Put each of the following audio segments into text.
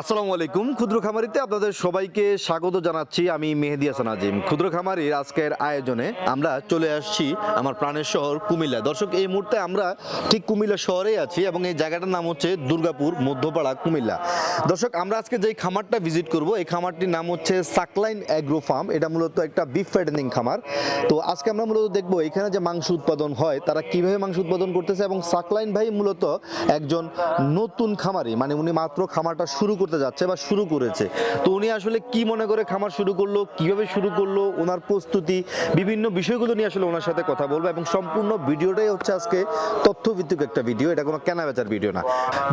আসসালামু আলাইকুম, ক্ষুদ্র খামারিতে আপনাদের সবাইকে স্বাগত জানাচ্ছি আমি মেহেদি হাসান আজিম। ক্ষুদ্র খামারির আজকের আয়োজনে আমরা চলে আসছি আমার প্রাণের শহর কুমিল্লা। দর্শক, এই মুহূর্তে আমরা ঠিক কুমিল্লা শহরেই আছি এবং এই জায়গাটার নাম হচ্ছে দুর্গাপুর মধ্যপাড়া কুমিল্লা। দর্শক, আমরা আজকে যেই খামারটা ভিজিট করব, এই খামারটির নাম হচ্ছে সাকলাইন অ্যাগ্রো ফার্ম। এটা মূলত একটা বিফ ফ্যাটেনিং খামার। তো আজকে আমরা মূলত দেখব এখানে যে মাংস উৎপাদন হয়, তারা কীভাবে মাংস উৎপাদন করতেছে এবং সাকলাইন ভাই মূলত একজন নতুন খামারি মানে উনি মাত্র খামারটা শুরু করতে যাচ্ছে বা শুরু করেছে। তো উনি আসলে কি মনে করে খামার শুরু করল, কীভাবে শুরু করল, ওনার প্রস্তুতি, বিভিন্ন বিষয়গুলো নিয়ে আসলে ওনার সাথে কথা বলব এবং সম্পূর্ণ ভিডিওটাই হচ্ছে আজকে তথ্যভিত্তিক একটা ভিডিও। এটা কোনো কেনা বেচার ভিডিও না।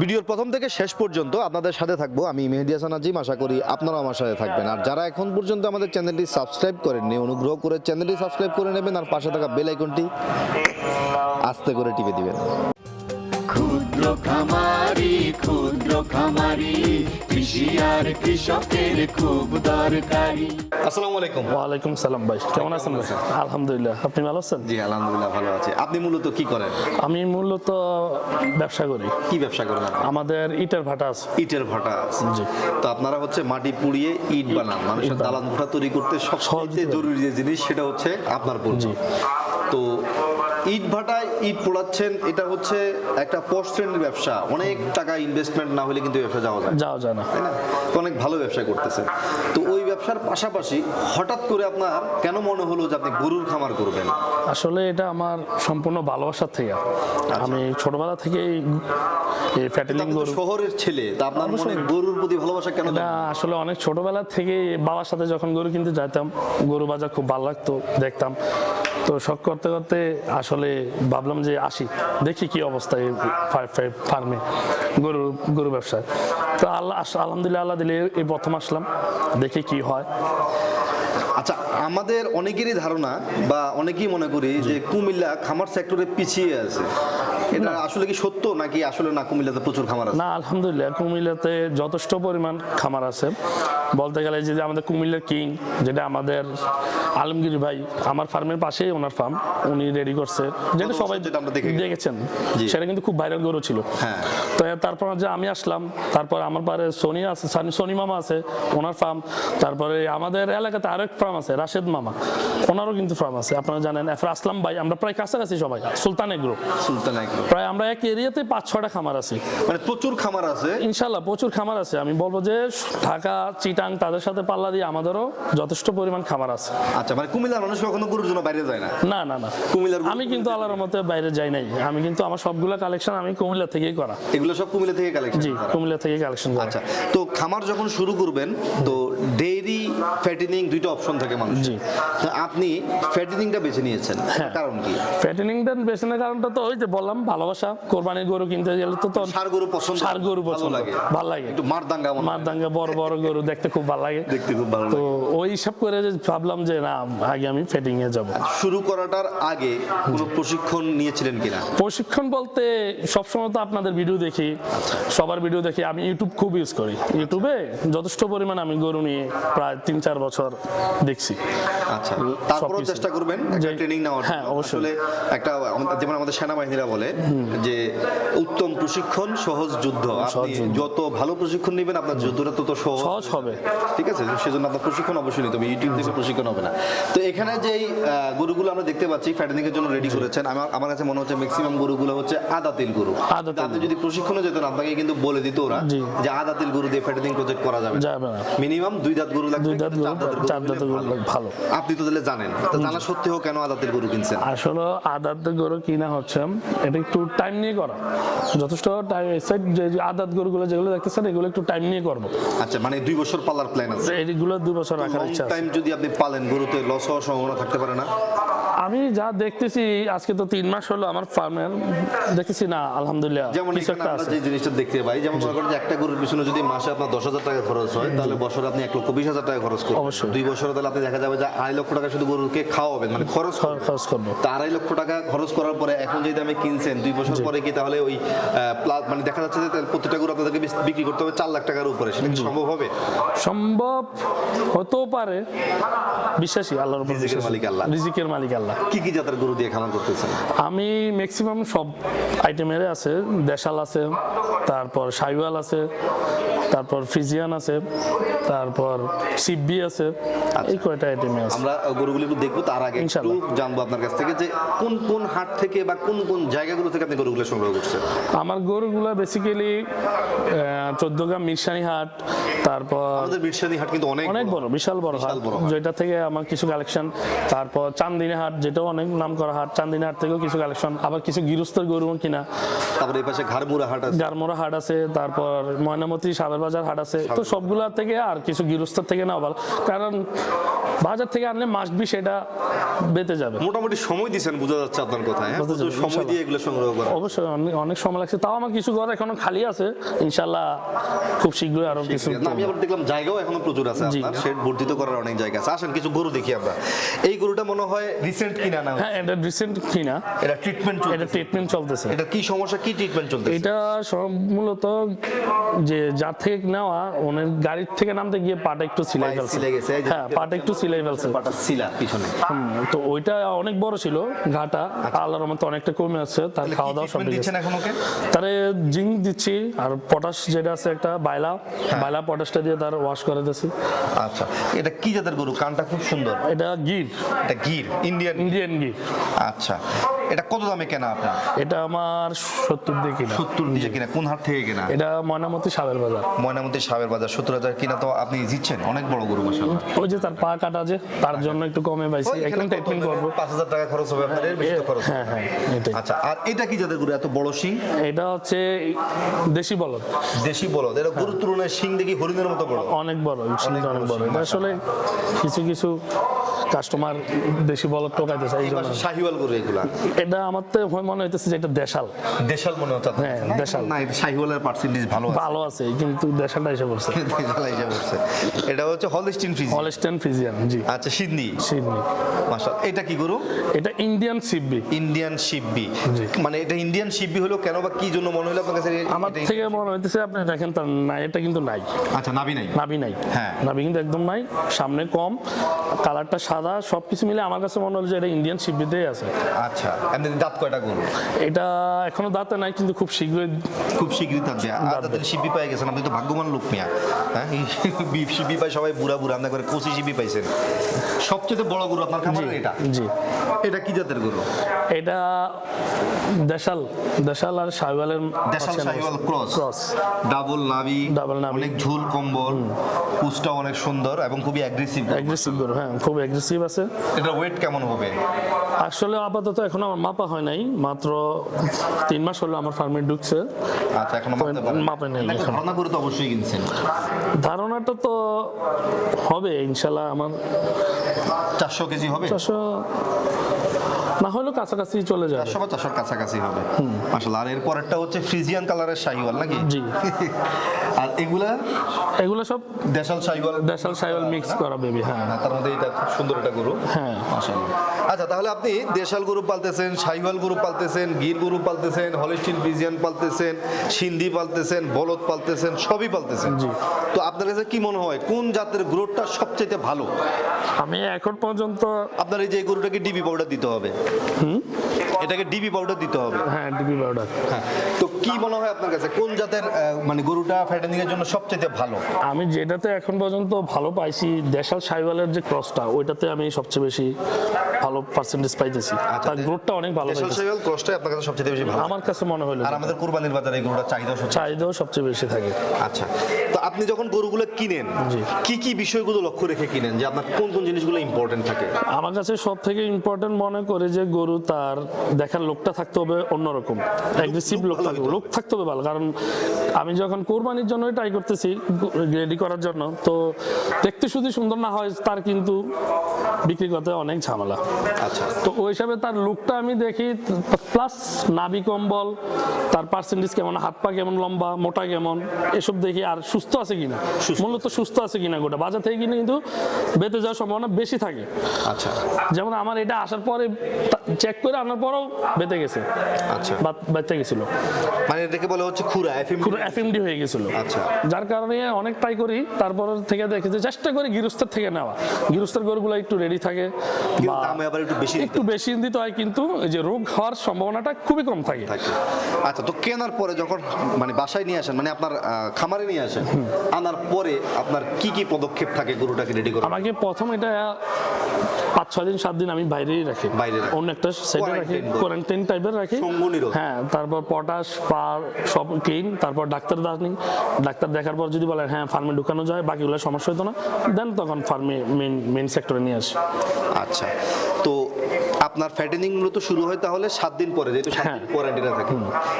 ভিডিওর প্রথম থেকে শেষ পর্যন্ত আপনাদের সাথে থাকব। আমি মেহেদি হাসান আজিম, আশা করি আপনারাও আমার সাথে থাকবেন। আর যারা এখন পর্যন্ত আমাদের চ্যানেলটি সাবস্ক্রাইব করেননি, অনুগ্রহ করে চ্যানেলটি সাবস্ক্রাইব করে নেবেন আর পাশে থাকা বেল আইকনটি আস্তে করে টিপে দিবেন। ক্ষুদ্র খামারি ক্ষুদ্র খামারি কৃষি আর কৃষকের খুব দরকারি। আসসালামু আলাইকুম। ওয়ালাইকুম সালাম ভাই কেমন আছেন ভাই? আলহামদুলিল্লাহ আপনি ভালো আছেন? জি আলহামদুলিল্লাহ ভালো আছে। আপনি মূলত কি করেন? আমি মূলত ব্যবসা করি। কি ব্যবসা করেন আমাদের ইটের ভাটা আছে। ইটের ভাটা আছে। জি। তো আপনারা হচ্ছে মাটি পুড়িয়ে ইট বানান। মানুষের। দালান ভাটা তৈরি করতে সবচেয়ে জরুরি যে জিনিস সেটা হচ্ছে আপনার পণ্য। জি। তো ইট ভাটায় ইট পোড়াচ্ছেন এটা হচ্ছে একটা পোস্ট শ্রেণির ব্যবসা। অনেক টাকা ইনভেস্টমেন্ট না হলে কিন্তু ব্যবসা যাওয়া যায় যাওয়া যায় না। তাই না? তো অনেক ভালো ব্যবসা করতেছেন। তো ওই ব্যবসার পাশাপাশি হঠাৎ করে আপনার কেন মনে হলো যে আপনি গরুর খামার করবেন? আসলে এটা আমার সম্পূর্ণ ভালোবাসার থেকে। আমি ছোটবেলা থেকেই এই ফ্যাটেলিং গরু শহরের ছেলে তা আপনার মনে গরুর প্রতি ভালোবাসা কেন এটা আসলে অনেক ছোটবেলা থেকে বাবার সাথে যখন গরু কিনতে যেতাম গরু বাজার খুব ভালো লাগতো দেখতাম। তো শখ করতে করতে আসলে ভাবলাম যে আসি, দেখি কি অবস্থায় এই ফার্মে গরু গরু ব্যবসায় তো আল্লাহ আলহামদুলিল্লাহ আল্লাহ দিলে এই প্রথম আসলাম, দেখি কি হয়। আচ্ছা আমাদের অনেকেরই ধারণা বা অনেকেই মনে করি যে কুমিল্লা খামার সেক্টরে পিছিয়ে আছে। এটা আসলে কি সত্য নাকি আসলে না কুমিল্লাতে প্রচুর খামার আছে? না আলহামদুলিল্লাহ কুমিল্লাতে যথেষ্ট পরিমাণ খামার আছে। বলতে গেলে যে আমাদের কুমিল্লার কিং যেটা আমাদের আলমগীর ভাই আমার ফার্মের পাশেই ওনার ফার্ম উনি রেডি করছে। যেটা সবাই দেখেছেন। সেটা কিন্তু খুব ভাইরাল গরু ছিল। হ্যাঁ। তো তারপর যে আমি আসলাম তারপর আমার পারে সোনি আছে সানি- মামা আছে ওনার ফার্ম তারপরে আমাদের এলাকাতে আরেক ফার্ম আছে রাশেদ মামা ওনারও কিন্তু ফার্ম আছে আপনারা জানেন এরপর আসলাম ভাই আমরা প্রায় কাছাকাছি সবাই সুলতান এগ্রো সুলতান এগ্রো প্রায় আমরা এক এরিয়াতে পাঁচ ছটা খামার আছি। মানে প্রচুর খামার আছে? ইনশাল্লাহ প্রচুর খামার আছে আমি বলব যে ঢাকা চিটাং তাদের সাথে পাল্লা দিয়ে আমাদেরও যথেষ্ট পরিমাণ খামার আছে। আচ্ছা মানে কুমিল্লার মানুষ কখনো গরুর জন্য বাইরে যায় না? না না না। কুমিল্লার আমি কিন্তু আল্লাহর মতে বাইরে যাই নাই আমি কিন্তু আমার সবগুলো কালেকশন আমি কুমিল্লা থেকেই করা। এগুলো সব কুমিল্লা থেকে কালেকশন জি কুমিল্লা থেকে কালেকশন আচ্ছা তো খামার যখন শুরু করবেন তো ডেইরি ফ্যাটেনিং দুইটা অপশন থাকে মানুষ জি। আপনি ফ্যাটেনিংটা বেছে নিয়েছেন হ্যাঁ। কারণ কি? ফ্যাটেনিংটা বেশনের কারণটা তো ওই যে বললাম ভালোবাসা কোরবানির গরু কিনতে গেলে তো তো সার গরু পছন্দ সার গরু পছন্দ লাগে। ভালো লাগে। একটু মারদাঙ্গা। মারদাঙ্গা বড় বড় গরু দেখতে খুব ভালো লাগে। দেখতে খুব ভালো তো ওই সব করে যে ভাবলাম যে না আগে আমি ফেটিং এ যাব। শুরু করাটার আগে কোনো প্রশিক্ষণ নিয়েছিলেন কিনা? প্রশিক্ষণ বলতে সবসময় তো আপনাদের ভিডিও দেখি। সবার ভিডিও দেখি। আমি ইউটিউব খুব ইউজ করি। ইউটিউবে যথেষ্ট পরিমাণ আমি গরু নিয়ে প্রায় তিন চার বছর দেখছি। আচ্ছা তারপরেও চেষ্টা করবেন একটা ট্রেনিং নেওয়ার হ্যাঁ, অবশ্যই। আসলে একটা যেমন আমাদের সেনাবাহিনীরা বলে যে উত্তম প্রশিক্ষণ সহজ যুদ্ধ। আপনি যত ভালো প্রশিক্ষণ নেবেন আপনার যুদ্ধটা তত সহজ। হবে। ঠিক আছে? সেজন্য আপনার প্রশিক্ষণ অবশ্যই নিতে হবে। ইউটিউব থেকে প্রশিক্ষণ হবে না। তো এখানে যেই গরুগুলো আমরা দেখতে পাচ্ছি ফ্যাটেনিং এর জন্য রেডি করেছেন আমার আমার কাছে মনে হচ্ছে ম্যাক্সিমাম গরুগুলো হচ্ছে আদাতিল গরু। আপনি যদি প্রশিক্ষণে যেতেন আপনাকে কিন্তু বলে দিত ওরা। যে আদাতিল গরু দিয়ে ফ্যাটেনিং প্রজেক্ট করা যাবে যাবে না। মিনিমাম দুই দাঁত গরু লাগবে দুই দাঁত গরু, চার দাঁত গরু লাগবে, ভালো। আপনি তো তাহলে জানেন তো জানা সত্ত্বেও কেন আদাতিল গরু কিনছেন? আসলে আদাত গরু কিনা হচ্ছে এটা একটু টাইম নিয়ে করা। যথেষ্ট টাইম যে যে আদাত গরুগুলো যেগুলো দেখতেছেন এগুলো একটু টাইম নিয়ে করব। আচ্ছা মানে দুই বছর পালার প্ল্যান আছে। এইগুলো দুই বছর রাখার ইচ্ছা টাইম যদি আপনি পালেন গরুতে লস হওয়ার সম্ভাবনা থাকতে পারে না? আমি যা দেখতেছি আজকে তো তিন মাস হলো আমার ফার্মের দেখতেছি না আলহামদুলিল্লাহ যেমন আমরা যে জিনিসটা দেখতে পাই যেমন মনে করেন যে একটা গরুর পিছনে যদি মাসে আপনার দশ হাজার টাকা খরচ হয় তাহলে বছরে আপনি এক লক্ষ বিশ হাজার টাকা খরচ করবেন। অবশ্যই। দুই বছরে তাহলে আপনি দেখা যাবে যে আড়াই লক্ষ টাকা শুধু গরুকে খাওয়াবেন মানে খরচ খরচ করব তা আড়াই লক্ষ টাকা খরচ করার পরে এখন যদি দামে কিনছেন দুই বছর পরে কি তাহলে ওই মানে দেখা যাচ্ছে যে প্রত্যেকটা গরু আপনাদেরকে বিক্রি করতে হবে চার লাখ টাকার উপরে। সেটা সম্ভব হবে? সম্ভব হতেও পারে। বিশ্বাসী আল্লাহর রিজিকের মালিক আল্লাহ। রিজিকের মালিক আল্লাহ। কি কি জাতের গরু দিয়ে খামার করতেছেন? আমি ম্যাক্সিমাম সব আইটেমের আছে। দেশাল আছে তারপর সাইওয়াল আছে তারপর ফ্রিজিয়ান আছে তারপর সিব্বি আছে এই কয়টা আইটেমে আছে। আমরা গরুগুলো একটু দেখব তার আগে জানব আপনার কাছ থেকে যে কোন কোন হাট থেকে বা কোন কোন জায়গাগুলো থেকে আপনি গরুগুলো সংগ্রহ করছেন? আমার গরুগুলা বেসিক্যালি চোদ্দগ্রাম মিরসানি হাট তারপর আমাদের বিরসানি হাট কিন্তু অনেক অনেক বড়। বিশাল বড় হাট। বিশাল বড় হাট। যেটা থেকে আমার কিছু কালেকশন তারপর চান্দিনী হাট যেটাও অনেক নাম করা হাট চান্দিনী হাট থেকেও কিছু কালেকশন আবার কিছু গৃহস্থের গরু কিনা। তারপরে এই পাশে ঘাড়মুড়া হাট আছে। গারমোড়া হাট আছে তারপর ময়নামতি সাবের বাজার হাট আছে। তো সবগুলা থেকে আর কিছু গৃহস্থর থেকে নেওয়া ভালো। কারণ বাজার থেকে আনলে মাস্ট বি সেটা বেঁচে যাবে। মোটামুটি সময় দিয়েছেন বোঝা যাচ্ছে আপনার কথায় হ্যাঁ? সময় দিয়ে এগুলো সংগ্রহ করা। অবশ্যই অনেক সময় লাগছে। তাও আমার কিছু ঘর এখনও খালি আছে। ইনশাল্লাহ খুব শীঘ্রই আরও কিছু না, আমি আবার দেখলাম জায়গাও এখনও প্রচুর আছে আপনার। শেড বর্ধিত করার অনেক জায়গা আছে। আসেন কিছু গরু দেখি আমরা। এই গরুটা মনে হয় রিসেন্ট কিনা না হ্যাঁ এটা রিসেন্ট কিনা। এটা ট্রিটমেন্ট এটা ট্রিটমেন্ট চলতেছে। এটা কি সমস্যা কি ট্রিটমেন্ট চলতেছে? এটা সব মূলত যে যার থেকে নেওয়া ওনার গাড়ির থেকে নামতে গিয়ে পাটা একটু সিলাই ফেলছে। হ্যাঁ পাটা একটু সিলাই ফেলছে। পাটা সিলা পিছনে। তো ওইটা অনেক বড় ছিল ঘাটা। আল্লাহর মতো অনেকটা কমে আছে তার খাওয়া দাওয়া সব দিচ্ছেন এখন ওকে? তারে জিঙ্ক দিচ্ছি আর পটাশ যেটা আছে একটা বাইলা হ্যাঁ। বাইলা পটাশটা দিয়ে তার ওয়াশ করে দিচ্ছি আচ্ছা এটা কি জাতের গরু? কানটা খুব সুন্দর। এটা গির। এটা গির ইন্ডিয়ান ইন্ডিয়ান গির আচ্ছা এটা কত দামে কেনা আপনার? এটা আমার সত্তর দিয়ে কিনা। সত্তর দিয়ে কিনা কোন হাট থেকে কেনা? এটা ময়নামতি সাবের বাজার। ময়নামতি সাবের বাজার সত্তর হাজার কিনা তো আপনি জিতছেন অনেক বড় গরু মাসাল্লাহ ওই যে তার পা কাটা যে তার জন্য একটু কমে পাইছি। এখন ট্রিটমেন্ট করব। পাঁচ হাজার টাকা খরচ হবে আপনার এর বেশি খরচ হ্যাঁ হ্যাঁ আচ্ছা আর এটা কি জাতের গরু? এত বড় শিং? এটা হচ্ছে দেশি বলদ। দেশি বলদ এটা গরুর তুলনায় শিং দেখি হরিণের মতো বড়। অনেক বড় অনেক বড় আসলে কিছু কিছু কাস্টমার দেশি বলদ টোকাইতেছে এই এই জন্য পাশে শাহিওয়াল গরু এগুলা। এটা আমার তো হয় মনে হইতেছে যে এটা দেশাল। দেশাল মনে হচ্ছে হ্যাঁ, দেশাল। না এটা শাহিওয়ালের পার্সেন্টেজ ভালো আছে। ভালো আছে কিন্তু দেশালটা এসে পড়ছে। দেশাল এসে পড়ছে। এটা হচ্ছে হলস্টিন ফ্রিজ হলস্টেন ফিজিয়ান জি। আচ্ছা সিডনি? সিডনি। মাশা এটা কি গরু? এটা ইন্ডিয়ান সিববি ইন্ডিয়ান শিববি মানে এটা ইন্ডিয়ান শিববি হলো কেন বা কি জন্য মনে হলো আপনার কাছে? আমার থেকে মনে হইতেছে আপনি দেখেন তার নাই এটা কিন্তু নাই। আচ্ছা নাবি নাই। নাভি নাই। হ্যাঁ। নাভি কিন্তু একদম নাই সামনে কম কালারটা সাদা সবকিছু মিলে আমার কাছে মনে হলো যে এটা ইন্ডিয়ান সিববিতেই আছে। আচ্ছা এমনি দাঁত কয়টা গরু? এটা এখনও দাঁতে নাই কিন্তু খুব শীঘ্রই খুব শীঘ্রই থাকবে আর তাদের শিবি পাই গেছেন আপনি তো ভাগ্যবান লোক মিয়া। হ্যাঁ? শিবি পাই সবাই বুড়া বুড়া আপনার করে কচি শিবি পাইছেন। সবচেয়ে বড় গরু আপনার খামারের এটা? জি। এটা কি জাতের গরু? এটা দেশাল দেশাল আর শাহওয়ালের দেশাল শাহিওয়াল ক্রস। ক্রস। ডাবল নাভি Double নাভি। অনেক ঝুল কম্বল কুচটা অনেক সুন্দর এবং খুবই অ্যাগ্রেসিভ অ্যাগ্রেসিভ গরু হ্যাঁ খুব অ্যাগ্রেসিভ আছে? এটা ওয়েট কেমন হবে? আসলে আপাতত এখনও আমার মাপা হয় নাই মাত্র তিন মাস হলো আমার ফার্মে ঢুকছে। আচ্ছা এখনও মাপে নেই ধারণা করে তো অবশ্যই কিনছেন। ধারণাটা তো হবে ইনশাল্লাহ আমার চারশো কেজি হবে? চারশো না হলেও কাছাকাছি চলে যাবে। চারশো বা চারশোর কাছাকাছি হবে। মাসাল্লাহ আর এর পরেরটা হচ্ছে ফ্রিজিয়ান কালারের শাহিওয়াল নাকি? জি। আর এগুলা? এগুলো সব দেশাল শাহিওয়াল দেশাল সাইওয়াল মিক্স করা বেবি হ্যাঁ। হ্যাঁ, তার মধ্যে এটা খুব সুন্দর একটা গরু। হ্যাঁ। মাশাআল্লাহ। আচ্ছা তাহলে আপনি দেশাল গরু পালতেছেন শাহিওয়াল গরু পালতেছেন গির গরু পালতেছেন হলিস্টিন ফ্রিজিয়ান পালতেছেন সিন্ধি পালতেছেন বলদ পালতেছেন সবই পালতেছেন। জি। তো আপনার কাছে কি মনে হয় কোন জাতের গ্রোথটা সবচেয়ে ভালো? আমি এখন পর্যন্ত আপনার এই যে গরুটাকে ডিবি পাউডার দিতে হবে। এটাকে ডিবি পাউডার দিতে হবে। হ্যাঁ ডিবি পাউডার হ্যাঁ তো কি মনে হয় আপনার কাছে? কোন জাতের মানে গরুটা ফ্যাটেনিং এর জন্য সবচেয়ে ভালো? আমি যেটাতে এখন পর্যন্ত ভালো পাইছি দেশাল সাইওয়ালের যে ক্রসটা ওইটাতে আমি সবচেয়ে বেশি ভালো পার্সেন্টেজ পাইতেছি। আচ্ছা, তার গ্রোথটা অনেক ভালো দেশাল পাইতেছি। শাহিওয়াল ক্রসটাই আপনার কাছে সবচেয়ে বেশি ভালো? আমার কাছে মনে হলো আর আমাদের কুরবানির বাজারে এই গরুটা চাহিদা চাহিদাও সবচেয়ে বেশি থাকে। আচ্ছা তো আপনি যখন গরুগুলো কিনেন। কি কি বিষয়গুলো লক্ষ্য রেখে কিনেন? যে আপনার কোন কোন জিনিসগুলো ইম্পর্টেন্ট থাকে? আমার কাছে সব থেকে ইম্পর্টেন্ট মনে করে যে গরু তার দেখার লোকটা থাকতে হবে অন্যরকম। অ্যাগ্রেসিভ লোক থাকবে লোক থাকতে হবে ভালো। কারণ আমি যখন কোরবানির জন্য ট্রাই করতেছি রেডি করার জন্য তো দেখতে শুধু সুন্দর না হয় তার কিন্তু বিক্রি করতে অনেক ঝামেলা। আচ্ছা। তো ওই হিসাবে তার লুকটা আমি দেখি প্লাস নাভি কম্বল তার পার্সেন্টেজ কেমন হাত পা কেমন লম্বা মোটা কেমন এসব দেখি আর সুস্থ আছে কিনা। মূলত সুস্থ আছে কিনা গোটা। বাজার থেকে কিনে কিন্তু বেঁচে যাওয়ার সম্ভাবনা বেশি থাকে। আচ্ছা। যেমন আমার এটা আসার পরে চেক করে আনার পরও বেঁচে গেছে। আচ্ছা। বেঁচে গেছিল। মানে এটাকে বলে হচ্ছে খুরা এফএম পুরো এফএমডি হয়ে গেছিল। আচ্ছা। যার কারণে অনেক ট্রাই করি তারপর থেকে দেখি যে চেষ্টা করি গৃহস্থের থেকে নেওয়া। গৃহস্থের গরুগুলো একটু রেডি থাকে বা দামে আবার একটু বেশি একটু বেশি দিতে হয় কিন্তু এই যে রোগ হওয়ার সম্ভাবনাটা খুবই কম থাকে। থাকে। আচ্ছা তো কেনার পরে যখন মানে বাসায় নিয়ে আসেন মানে আপনার খামারে নিয়ে আসেন আনার পরে আপনার কি কি পদক্ষেপ থাকে গরুটাকে রেডি করা আমাকে প্রথম এটা পাঁচ ছয় দিন সাত দিন আমি বাইরেই রাখি। বাইরে অন্য একটা সাইডে রাখি। কোয়ারেন্টাইন টাইপের রাখি। হ্যাঁ তারপর পটাশ পার সব ক্লিন তারপর ডাক্তার দানি ডাক্তার দেখার পর যদি বলেন হ্যাঁ ফার্মে ঢুকানো যায় বাকিগুলো সমস্যা হতো না দেন তখন ফার্মে মেন মেন সেক্টরে নিয়ে আসি। আচ্ছা। তো আপনার ফ্যাটেনিং মূলত শুরু হয় তাহলে সাত দিন পরে যেহেতু সাত হ্যাঁ। দিন কোয়ারেন্টাইনে থাকে।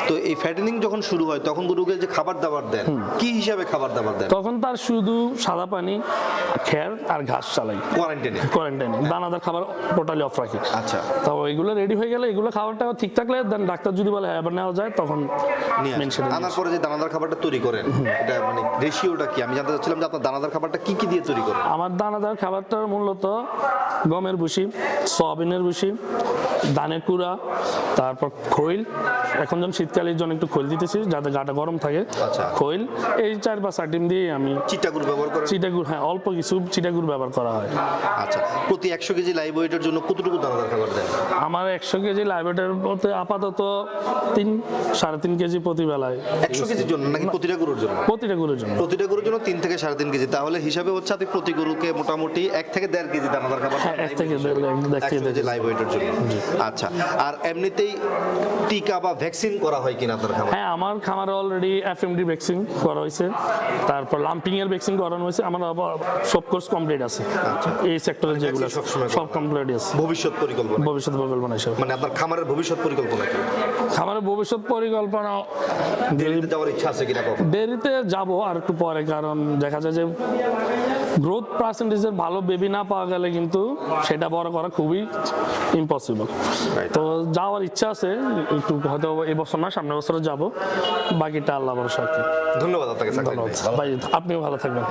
তো এই ফ্যাটেনিং যখন শুরু হয় তখন গরুকে যে খাবার দাবার দেন কি হিসাবে খাবার দাবার দেন? তখন তার শুধু সাদা পানি খের আর ঘাস চালাই। কোয়ারেন্টাইনে কোয়ারেন্টাইনে দানাদার খাবার টোটালি অফ রাখি। আচ্ছা। তো এগুলো রেডি হয়ে গেলে এগুলো খাবারটা ঠিক থাকলে দেন ডাক্তার যদি বলে হ্যাঁ এবার নেওয়া যায় তখন আনার পরে যে দানাদার খাবারটা তৈরি করেন এটা মানে রেশিওটা কি? আমি জানতে চাচ্ছিলাম যে আপনার দানাদার খাবারটা কি কি দিয়ে তৈরি করেন? আমার দানাদার খাবারটার মূলত গমের ভুসি সয়াবিনের ভুসি Thank you. ধানের কুড়া তারপর খৈল। এখন যখন শীতকালের জন্য একটু খৈল দিতেছি যাতে গাটা গরম থাকে। আচ্ছা। খৈল এই চার পাঁচ আইটেম দিয়ে আমি চিটাগুড় ব্যবহার করেন? চিটাগুড় হ্যাঁ অল্প কিছু চিটাগুড় ব্যবহার করা হয়। আচ্ছা প্রতি একশো কেজি লাইভ ওয়েটের জন্য কতটুকু দানাদার খাবার দেন? আমার একশো কেজি লাইব্রেটার মধ্যে আপাতত তিন সাড়ে তিন কেজি প্রতি বেলায়। একশো কেজির জন্য নাকি প্রতিটা গরুর জন্য? প্রতিটা গরুর জন্য। প্রতিটা গরুর জন্য তিন থেকে সাড়ে তিন কেজি। তাহলে হিসাবে হচ্ছে আপনি প্রতি গরুকে মোটামুটি এক থেকে দেড় কেজি দানা দরকার হ্যাঁ, এক থেকে দেড় কেজি। লাইভ ওয়েটের জন্য। আচ্ছা আর এমনিতেই টিকা বা ভ্যাকসিন করা হয় কিনা আপনার খাবার হ্যাঁ আমার খামারে অলরেডি এফএমডি ভ্যাকসিন করা হয়েছে। তারপর লাম্পিং এর ভ্যাকসিন করানো হয়েছে। আমার সব কোর্স কমপ্লিট আছে। এই সেক্টরে যেগুলো আছে, সবসময় সব কমপ্লিট আছে। ভবিষ্যৎ পরিকল্পনা। ভবিষ্যৎ পরিকল্পনা হিসেবে। মানে আপনার খামারের ভবিষ্যৎ পরিকল্পনা কি? খামারের ভবিষ্যৎ পরিকল্পনা দিল্লিতে যাওয়ার ইচ্ছা আছে কিনা দেরিতে যাব আর একটু পরে কারণ দেখা যায় যে গ্রোথ পার্সেন্টেজের ভালো বেবি না পাওয়া গেলে কিন্তু সেটা বড় করা খুবই ইম্পসিবল তো যাওয়ার ইচ্ছা আছে একটু হয়তো এবছর বছর না সামনের বছর যাব। বাকিটা আল্লাহ ভরসা ধন্যবাদ আপনাকে ভাই। আপনিও ভালো থাকবেন।